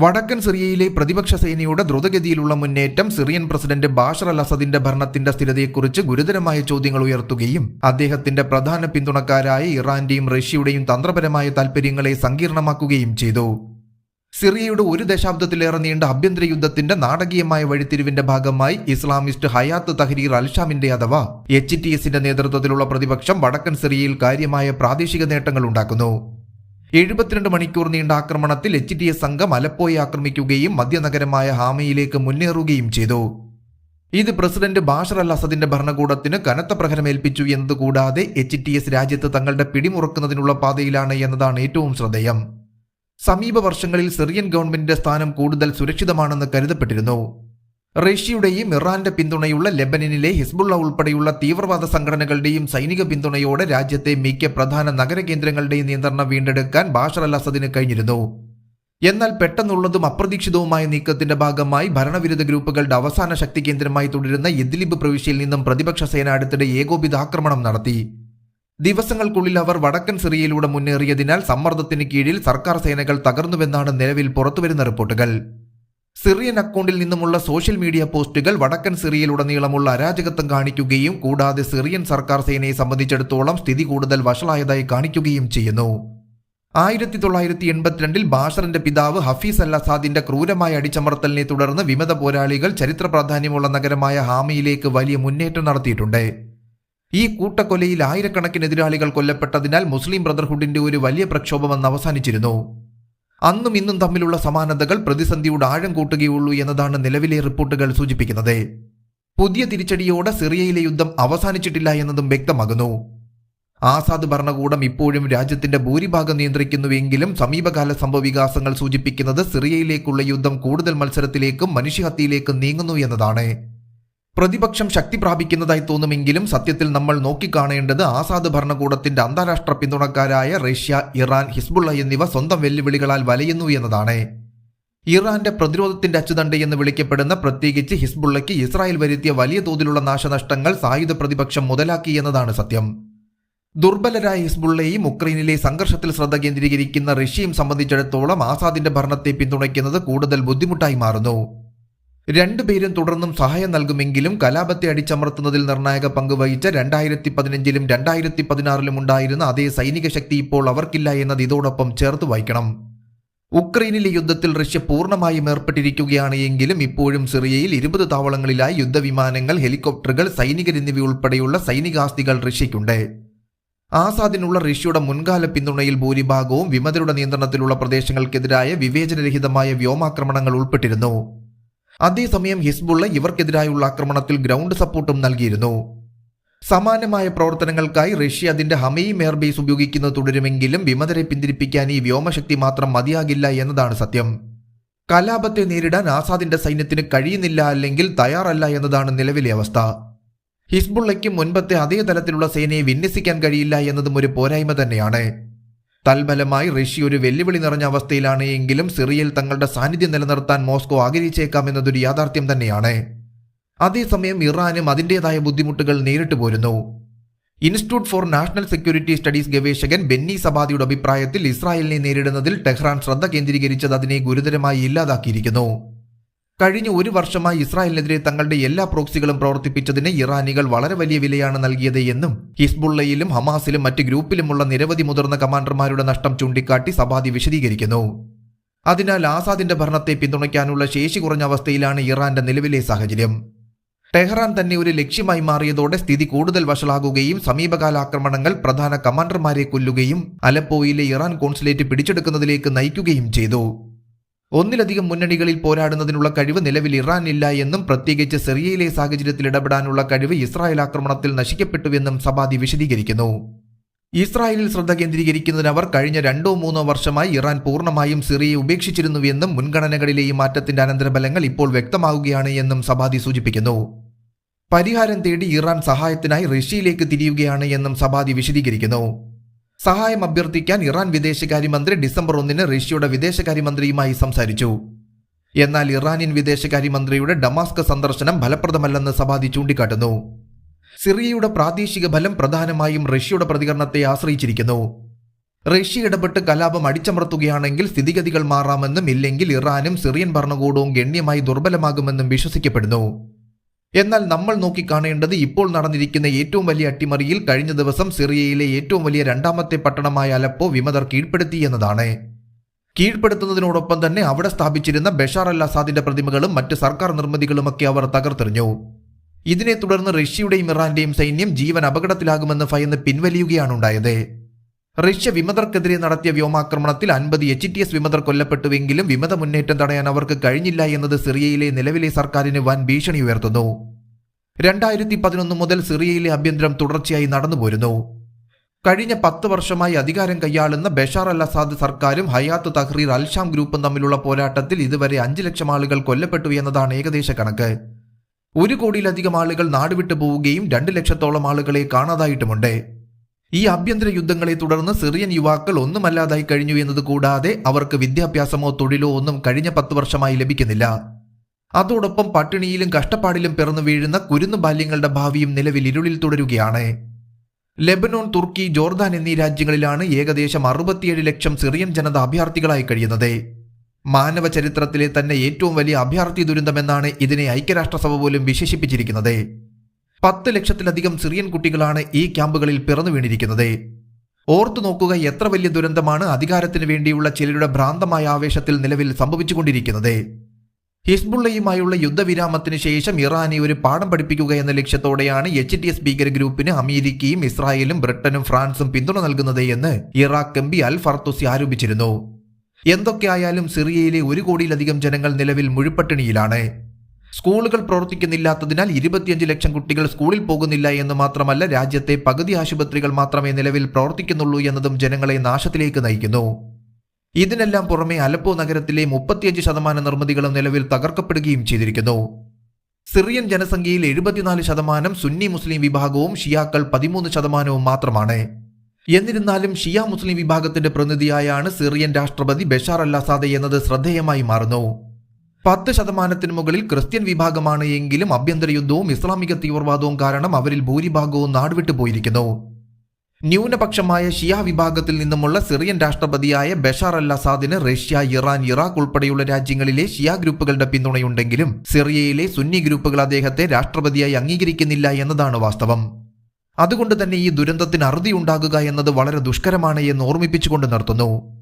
വടക്കൻ സിറിയയിലെ പ്രതിപക്ഷ സേനയുടെ ദ്രുതഗതിയിലുള്ള മുന്നേറ്റം സിറിയൻ പ്രസിഡന്റ് ബാഷർ അൽ അസദിന്റെ ഭരണത്തിന്റെ സ്ഥിരതയെക്കുറിച്ച് ഗുരുതരമായ ചോദ്യങ്ങൾ ഉയർത്തുകയും അദ്ദേഹത്തിന്റെ പ്രധാന പിന്തുണക്കാരായ ഇറാന്റെയും റഷ്യയുടെയും തന്ത്രപരമായ താൽപര്യങ്ങളെ സങ്കീർണമാക്കുകയും ചെയ്തു. സിറിയയുടെ ഒരു ദശാബ്ദത്തിലേറെ നീണ്ട ആഭ്യന്തര യുദ്ധത്തിന്റെ നാടകീയമായ വഴിത്തിരിവിന്റെ ഭാഗമായി ഇസ്ലാമിസ്റ്റ് ഹയാത്ത് തഹരീർ അൽഷാമിന്റെ അഥവാ എച്ച് ടി എസിന്റെ നേതൃത്വത്തിലുള്ള പ്രതിപക്ഷം വടക്കൻ സിറിയയിൽ കാര്യമായ പ്രാദേശിക നേട്ടങ്ങൾ ഉണ്ടാക്കുന്നു. എഴുപത്തിരണ്ട് മണിക്കൂർ നീണ്ട ആക്രമണത്തിൽ എച്ച് ഡി എസ് സംഘം അലപ്പോയെ ആക്രമിക്കുകയും മധ്യനഗരമായ ഹാമയിലേക്ക് മുന്നേറുകയും ചെയ്തു. ഇത് പ്രസിഡന്റ് ബാഷർ അൽ അസദിന്റെ ഭരണകൂടത്തിന് കനത്ത പ്രഹരമേൽപ്പിച്ചു എന്നതുകൂടാതെ എച്ച് ടി എസ് രാജ്യത്ത് തങ്ങളുടെ പിടിമുറുക്കുന്നതിനുള്ള പാതയിലാണ് എന്നതാണ് ഏറ്റവും ശ്രദ്ധേയം. സമീപ വർഷങ്ങളിൽ സിറിയൻ ഗവൺമെന്റിന്റെ സ്ഥാനം കൂടുതൽ സുരക്ഷിതമാണെന്ന് കരുതപ്പെട്ടിരുന്നു. റഷ്യയുടെയും ഇറാന്റെ പിന്തുണയുള്ള ലെബനനിലെ ഹിസ്ബുള്ള ഉൾപ്പെടെയുള്ള തീവ്രവാദ സംഘടനകളുടെയും സൈനിക പിന്തുണയോടെ രാജ്യത്തെ മിക്ക പ്രധാന നഗരകേന്ദ്രങ്ങളുടെയും നിയന്ത്രണം വീണ്ടെടുക്കാൻ ബാഷർ അൽ അസദിന് കഴിഞ്ഞിരുന്നു. എന്നാൽ പെട്ടെന്നുള്ളതും അപ്രതീക്ഷിതവുമായ നീക്കത്തിന്റെ ഭാഗമായി ഭരണവിരുദ്ധ ഗ്രൂപ്പുകളുടെ അവസാന ശക്തി കേന്ദ്രമായി തുടരുന്ന ഇദ്ലിബ് പ്രവിശ്യയിൽ നിന്നും പ്രതിപക്ഷ സേന അടുത്തിടെ ഏകോപിത ആക്രമണം നടത്തി. ദിവസങ്ങൾക്കുള്ളിൽ അവർ വടക്കൻ സിറിയയിലൂടെ മുന്നേറിയതിനാൽ സമ്മർദ്ദത്തിന് കീഴിൽ സർക്കാർ സേനകൾ തകർന്നുവെന്നാണ് നിലവിൽ പുറത്തുവരുന്ന റിപ്പോർട്ടുകൾ. സിറിയൻ അക്കൗണ്ടിൽ നിന്നുമുള്ള സോഷ്യൽ മീഡിയ പോസ്റ്റുകൾ വടക്കൻ സിറിയയിലുടനീളമുള്ള അരാജകത്വം കാണിക്കുകയും കൂടാതെ സിറിയൻ സർക്കാർ സേനയെ സംബന്ധിച്ചിടത്തോളം സ്ഥിതി കൂടുതൽ വഷളായതായി കാണിക്കുകയും ചെയ്യുന്നു. ആയിരത്തി തൊള്ളായിരത്തി എൺപത്തിരണ്ടിൽ ബാഷറിന്റെ പിതാവ് ഹഫീസ് അൽ അസാദിന്റെ ക്രൂരമായ അടിച്ചമർത്തലിനെ തുടർന്ന് വിമത പോരാളികൾ ചരിത്ര പ്രാധാന്യമുള്ള നഗരമായ ഹാമിയിലേക്ക് വലിയ മുന്നേറ്റം നടത്തിയിട്ടുണ്ട്. ഈ കൂട്ടക്കൊലയിൽ ആയിരക്കണക്കിന് എതിരാളികൾ കൊല്ലപ്പെട്ടതിനാൽ മുസ്ലിം ബ്രദർഹുഡിന്റെ ഒരു വലിയ പ്രക്ഷോഭം അന്ന് അവസാനിച്ചിരുന്നു. അന്നും ഇന്നും തമ്മിലുള്ള സമാനതകൾ പ്രതിസന്ധിയുടെ ആഴം കൂട്ടുകയുള്ളൂ എന്നതാണ് നിലവിലെ റിപ്പോർട്ടുകൾ സൂചിപ്പിക്കുന്നത്. പുതിയ തിരിച്ചടിയോടെ സിറിയയിലെ യുദ്ധം അവസാനിച്ചിട്ടില്ല എന്നതും വ്യക്തമാകുന്നു. ആസാദ് ഭരണകൂടം ഇപ്പോഴും രാജ്യത്തിന്റെ ഭൂരിഭാഗം നിയന്ത്രിക്കുന്നുവെങ്കിലും സമീപകാല സംഭവവികാസങ്ങൾ സൂചിപ്പിക്കുന്നത് സിറിയയിലേക്കുള്ള യുദ്ധം കൂടുതൽ മത്സരത്തിലേക്കും മനുഷ്യഹത്യയിലേക്കും നീങ്ങുന്നു എന്നതാണ്. പ്രതിപക്ഷം ശക്തി പ്രാപിക്കുന്നതായി തോന്നുമെങ്കിലും സത്യത്തിൽ നമ്മൾ നോക്കിക്കാണേണ്ടത് ആസാദ് ഭരണകൂടത്തിന്റെ അന്താരാഷ്ട്ര പിന്തുണക്കാരായ റഷ്യ ഇറാൻ ഹിസ്ബുള്ള എന്നിവ സ്വന്തം വെല്ലുവിളികളാൽ വലയുന്നു എന്നതാണ്. ഇറാന്റെ പ്രതിരോധത്തിന്റെ അച്ചുതണ്ട് എന്ന് വിളിക്കപ്പെടുന്ന പ്രത്യേകിച്ച് ഹിസ്ബുള്ളയ്ക്ക് ഇസ്രായേൽ വരുത്തിയ വലിയ തോതിലുള്ള നാശനഷ്ടങ്ങൾ സായുധ പ്രതിപക്ഷം മുതലാക്കി എന്നതാണ് സത്യം. ദുർബലരായ ഹിസ്ബുള്ളയും ഉക്രൈനിലെ സംഘർഷത്തിൽ ശ്രദ്ധ കേന്ദ്രീകരിക്കുന്ന റഷ്യയും സംബന്ധിച്ചിടത്തോളം ആസാദിന്റെ ഭരണത്തെ പിന്തുണയ്ക്കുന്നത് കൂടുതൽ ബുദ്ധിമുട്ടായി മാറുന്നു. രണ്ടുപേരും തുടർന്നും സഹായം നൽകുമെങ്കിലും കലാപത്തെ അടിച്ചമർത്തുന്നതിൽ നിർണായക പങ്ക് വഹിച്ച രണ്ടായിരത്തി പതിനഞ്ചിലും രണ്ടായിരത്തി പതിനാറിലും ഉണ്ടായിരുന്ന അതേ സൈനിക ശക്തി ഇപ്പോൾ അവർക്കില്ല എന്നത് ഇതോടൊപ്പം ചേർത്ത് വായിക്കണം ഉക്രൈനിലെ യുദ്ധത്തിൽ റഷ്യ പൂർണമായും ഏർപ്പെട്ടിരിക്കുകയാണ് എങ്കിലും ഇപ്പോഴും സിറിയയിൽ ഇരുപത് താവളങ്ങളിലായി യുദ്ധവിമാനങ്ങൾ ഹെലികോപ്റ്ററുകൾ സൈനികർ എന്നിവയുൾപ്പെടെയുള്ള സൈനികാസ്തികൾ റഷ്യയ്ക്കുണ്ട്. ആസാദിനുള്ള റഷ്യയുടെ മുൻകാല പിന്തുണയിൽ ഭൂരിഭാഗവും വിമതരുടെ നിയന്ത്രണത്തിലുള്ള പ്രദേശങ്ങൾക്കെതിരായ വിവേചനരഹിതമായ വ്യോമാക്രമണങ്ങൾ ഉൾപ്പെട്ടിരുന്നു. അതേസമയം ഹിസ്ബുള്ള ഇവർക്കെതിരായുള്ള ആക്രമണത്തിൽ ഗ്രൗണ്ട് സപ്പോർട്ടും നൽകിയിരുന്നു. സമാനമായ പ്രവർത്തനങ്ങൾക്കായി റഷ്യ അതിന്റെ ഹമയും എയർബേസ് ഉപയോഗിക്കുന്നത് തുടരുമെങ്കിലും വിമതരെ പിന്തിരിപ്പിക്കാൻ ഈ വ്യോമശക്തി മാത്രം മതിയാകില്ല എന്നതാണ് സത്യം. കലാപത്തെ നേരിടാൻ ആസാദിന്റെ സൈന്യത്തിന് കഴിയുന്നില്ല അല്ലെങ്കിൽ തയ്യാറല്ല എന്നതാണ് നിലവിലെ അവസ്ഥ. ഹിസ്ബുള്ളയ്ക്ക് മുൻപത്തെ അതേ തലത്തിലുള്ള സേനയെ വിന്യസിക്കാൻ കഴിയില്ല എന്നതും ഒരു പോരായ്മ തന്നെയാണ്. തൽഫലമായി റഷ്യ ഒരു വെല്ലുവിളി നിറഞ്ഞ അവസ്ഥയിലാണ് എങ്കിലും സിറിയയിൽ തങ്ങളുടെ സാന്നിധ്യം നിലനിർത്താൻ മോസ്കോ ആഗ്രഹിച്ചേക്കാം എന്നതൊരു യാഥാർത്ഥ്യം തന്നെയാണ്. അതേസമയം ഇറാനും അതിന്റെതായ ബുദ്ധിമുട്ടുകൾ നേരിട്ട് പോരുന്നു. Institute for National Security Studies ഗവേഷകൻ Benny സബാദിയുടെ അഭിപ്രായത്തിൽ ഇസ്രായേലിനെ നേരിടുന്നതിൽ ടെഹ്റാൻ ശ്രദ്ധ കേന്ദ്രീകരിച്ചത് അതിനെ ഗുരുതരമായി ഇല്ലാതാക്കിയിരിക്കുന്നു. കഴിഞ്ഞ ഒരു വർഷമായി ഇസ്രായേലിനെതിരെ തങ്ങളുടെ എല്ലാ പ്രോക്സികളും പ്രവർത്തിപ്പിച്ചതിന് ഇറാനികൾ വളരെ വലിയ വിലയാണ് നൽകിയത് എന്നും ഹിസ്ബുള്ളയിലും ഹമാസിലും മറ്റ് ഗ്രൂപ്പിലുമുള്ള നിരവധി മുതിർന്ന കമാൻഡർമാരുടെ നഷ്ടം ചൂണ്ടിക്കാട്ടി സബാദി വിശദീകരിക്കുന്നു. അതിനാൽ ആസാദിന്റെ ഭരണത്തെ പിന്തുണയ്ക്കാനുള്ള ശേഷി കുറഞ്ഞ അവസ്ഥയിലാണ് ഇറാന്റെ നിലവിലെ സാഹചര്യം. ടെഹ്റാൻ തന്നെ ഒരു ലക്ഷ്യമായി മാറിയതോടെ സ്ഥിതി കൂടുതൽ വഷളാകുകയും സമീപകാല ആക്രമണങ്ങൾ പ്രധാന കമാൻഡർമാരെ കൊല്ലുകയും അലപ്പോയിലെ ഇറാൻ കോൺസുലേറ്റ് പിടിച്ചെടുക്കുന്നതിലേക്ക് നയിക്കുകയും ചെയ്തു. ഒന്നിലധികം മുന്നണികളിൽ പോരാടുന്നതിനുള്ള കഴിവ് നിലവിൽ ഇറാനില്ല എന്നും പ്രത്യേകിച്ച് സിറിയയിലെ സാഹചര്യത്തിൽ ഇടപെടാനുള്ള കഴിവ് ഇസ്രായേൽ ആക്രമണത്തിൽ നശിക്കപ്പെട്ടുവെന്നും സബാദി വിശദീകരിക്കുന്നു. ഇസ്രായേലിൽ ശ്രദ്ധ കേന്ദ്രീകരിക്കുന്നതിന് അവർ കഴിഞ്ഞ രണ്ടോ മൂന്നോ വർഷമായി ഇറാൻ പൂർണമായും സിറിയയെ ഉപേക്ഷിച്ചിരുന്നുവെന്നും മുൻഗണനകളിലെ ഈ മാറ്റത്തിന്റെ അനന്തരഫലങ്ങൾ ഇപ്പോൾ വ്യക്തമാവുകയാണ് എന്നും സബാദി സൂചിപ്പിക്കുന്നു. പരിഹാരം തേടി ഇറാൻ സഹായത്തിനായി റഷ്യയിലേക്ക് തിരിയുകയാണ് എന്നും സബാദി വിശദീകരിക്കുന്നു. സഹായം അഭ്യർത്ഥിക്കാൻ ഇറാൻ വിദേശകാര്യമന്ത്രി ഡിസംബർ ഒന്നിന് റഷ്യയുടെ വിദേശകാര്യമന്ത്രിയുമായി സംസാരിച്ചു. എന്നാൽ ഇറാനിയൻ വിദേശകാര്യമന്ത്രിയുടെ ഡമാസ്ക് സന്ദർശനം ഫലപ്രദമല്ലെന്ന് സബാദി ചൂണ്ടിക്കാട്ടുന്നു. സിറിയയുടെ പ്രാദേശിക ഫലം പ്രധാനമായും റഷ്യയുടെ പ്രതികരണത്തെ ആശ്രയിച്ചിരിക്കുന്നു. റഷ്യ ഇടപെട്ട് കലാപം അടിച്ചമർത്തുകയാണെങ്കിൽ സ്ഥിതിഗതികൾ മാറാമെന്നും ഇല്ലെങ്കിൽ ഇറാനും സിറിയൻ ഭരണകൂടവും ഗണ്യമായി ദുർബലമാകുമെന്നും വിശ്വസിക്കപ്പെടുന്നു. എന്നാൽ നമ്മൾ നോക്കിക്കാണേണ്ടത് ഇപ്പോൾ നടന്നിരിക്കുന്ന ഏറ്റവും വലിയ അട്ടിമറിയിൽ കഴിഞ്ഞ ദിവസം സിറിയയിലെ ഏറ്റവും വലിയ രണ്ടാമത്തെ പട്ടണമായ അലപ്പോ വിമതർ കീഴ്പ്പെടുത്തി എന്നതാണ്. കീഴ്പ്പെടുത്തുന്നതിനോടൊപ്പം തന്നെ അവിടെ സ്ഥാപിച്ചിരുന്ന ബഷാർ അൽ അസാദിന്റെ പ്രതിമകളും മറ്റ് സർക്കാർ നിർമ്മിതികളുമൊക്കെ അവർ തകർത്തെറിഞ്ഞു. ഇതിനെ തുടർന്ന് റഷ്യയുടെയും ഇറാന്റെയും സൈന്യം ജീവൻ അപകടത്തിലാകുമെന്ന് ഭയന്ന് പിൻവലിയുകയാണുണ്ടായത് റഷ്യ വിമതർക്കെതിരെ നടത്തിയ വ്യോമാക്രമണത്തിൽ അൻപത് എച്ച് ടി എസ് വിമതർ കൊല്ലപ്പെട്ടുവെങ്കിലും വിമത മുന്നേറ്റം തടയാൻ അവർക്ക് കഴിഞ്ഞില്ല എന്നത് സിറിയയിലെ നിലവിലെ സർക്കാരിന് വൻ ഭീഷണി ഉയർത്തുന്നു. രണ്ടായിരത്തി പതിനൊന്ന് മുതൽ സിറിയയിലെ ആഭ്യന്തരം തുടർച്ചയായി നടന്നുപോരുന്നു. കഴിഞ്ഞ പത്ത് വർഷമായി അധികാരം കൈയാളുന്ന ബഷാർ അൽ അസാദ് സർക്കാരും ഹയാത്ത് തഹ്രീർ അൽഷാം ഗ്രൂപ്പും തമ്മിലുള്ള പോരാട്ടത്തിൽ ഇതുവരെ അഞ്ച് ലക്ഷം ആളുകൾ കൊല്ലപ്പെട്ടു എന്നതാണ് ഏകദേശ കണക്ക്. ഒരു കോടിയിലധികം ആളുകൾ നാടുവിട്ടു പോവുകയും രണ്ട് ലക്ഷത്തോളം ആളുകളെ കാണാതായിട്ടുമുണ്ട്. ഈ ആഭ്യന്തര യുദ്ധങ്ങളെ തുടർന്ന് സിറിയൻ യുവാക്കൾ ഒന്നുമല്ലാതായി കഴിഞ്ഞു എന്നത് കൂടാതെ അവർക്ക് വിദ്യാഭ്യാസമോ തൊഴിലോ ഒന്നും കഴിഞ്ഞ പത്ത് വർഷമായി ലഭിക്കുന്നില്ല. അതോടൊപ്പം പട്ടിണിയിലും കഷ്ടപ്പാടിലും പിറന്നു വീഴുന്ന കുരുന്നു ബാല്യങ്ങളുടെ ഭാവിയും നിലവിൽ ഇരുളിൽ തുടരുകയാണ്. ലെബനോൺ തുർക്കി ജോർദാൻ എന്നീ രാജ്യങ്ങളിലാണ് ഏകദേശം അറുപത്തിയേഴ് ലക്ഷം സിറിയൻ ജനത അഭയാർത്ഥികളായി കഴിയുന്നത്. മാനവ ചരിത്രത്തിലെ തന്നെ ഏറ്റവും വലിയ അഭയാർത്ഥി ദുരന്തമെന്നാണ് ഇതിനെ ഐക്യരാഷ്ട്രസഭ പോലും വിശേഷിപ്പിച്ചിരിക്കുന്നത്. പത്ത് ലക്ഷത്തിലധികം സിറിയൻ കുട്ടികളാണ് ഈ ക്യാമ്പുകളിൽ പിറന്നു വീണിരിക്കുന്നത്. ഓർത്തു നോക്കുക എത്ര വലിയ ദുരന്തമാണ് അധികാരത്തിന് വേണ്ടിയുള്ള ചിലരുടെ ഭ്രാന്തമായ ആവേശത്തിൽ നിലവിൽ സംഭവിച്ചുകൊണ്ടിരിക്കുന്നത്. ഹിസ്ബുള്ളയുമായുള്ള യുദ്ധവിരാമത്തിന് ശേഷം ഇറാനെ ഒരു പാഠം പഠിപ്പിക്കുക എന്ന ലക്ഷ്യത്തോടെയാണ് എച്ച് ടി എസ് ഭീകര ഗ്രൂപ്പിന് അമേരിക്കയും ഇസ്രായേലും ബ്രിട്ടനും ഫ്രാൻസും പിന്തുണ നൽകുന്നത് എന്ന് ഇറാഖ് എം അൽ ഫർത്തുസി ആരോപിച്ചിരുന്നു. എന്തൊക്കെയായാലും സിറിയയിലെ ഒരു കോടിയിലധികം ജനങ്ങൾ നിലവിൽ മുഴുപ്പട്ടിണിയിലാണ്. സ്കൂളുകൾ പ്രവർത്തിക്കുന്നില്ലാത്തതിനാൽ ഇരുപത്തിയഞ്ച് ലക്ഷം കുട്ടികൾ സ്കൂളിൽ പോകുന്നില്ല എന്ന് മാത്രമല്ല രാജ്യത്തെ പകുതി ആശുപത്രികൾ മാത്രമേ നിലവിൽ പ്രവർത്തിക്കുന്നുള്ളൂ എന്നതും ജനങ്ങളെ നാശത്തിലേക്ക് നയിക്കുന്നു. ഇതിനെല്ലാം പുറമെ അലപ്പോ നഗരത്തിലെ മുപ്പത്തിയഞ്ച് ശതമാനം നിർമ്മിതികളും നിലവിൽ തകർക്കപ്പെടുകയും ചെയ്തിരിക്കുന്നു. സിറിയൻ ജനസംഖ്യയിൽ എഴുപത്തിനാല് ശതമാനം സുന്നി മുസ്ലിം വിഭാഗവും ഷിയാക്കൾ പതിമൂന്ന് ശതമാനവും മാത്രമാണ്. എന്നിരുന്നാലും ഷിയ മുസ്ലിം വിഭാഗത്തിന്റെ പ്രതിനിധിയായാണ് സിറിയൻ രാഷ്ട്രപതി ബഷാർ അൽ എന്നത് ശ്രദ്ധേയമായി മാറുന്നു. പത്ത് ശതമാനത്തിന് മുകളിൽ ക്രിസ്ത്യൻ വിഭാഗമാണ് എങ്കിലും ആഭ്യന്തര യുദ്ധവും ഇസ്ലാമിക തീവ്രവാദവും കാരണം അവരിൽ ഭൂരിഭാഗവും നാടുവിട്ടു പോയിരിക്കുന്നു. ന്യൂനപക്ഷമായ ഷിയ വിഭാഗത്തിൽ നിന്നുമുള്ള സിറിയൻ രാഷ്ട്രപതിയായ ബഷാർ അൽ അസാദിന് റഷ്യ ഇറാൻ ഇറാഖ് ഉൾപ്പെടെയുള്ള രാജ്യങ്ങളിലെ ഷിയ ഗ്രൂപ്പുകളുടെ പിന്തുണയുണ്ടെങ്കിലും സിറിയയിലെ സുന്നി ഗ്രൂപ്പുകൾ അദ്ദേഹത്തെ രാഷ്ട്രപതിയായി അംഗീകരിക്കുന്നില്ല എന്നതാണ് വാസ്തവം. അതുകൊണ്ട് തന്നെ ഈ ദുരന്തത്തിന് അറുതി ഉണ്ടാകുക എന്നത് വളരെ ദുഷ്കരമാണ് എന്ന് ഓർമ്മിപ്പിച്ചുകൊണ്ട് നിർത്തുന്നു.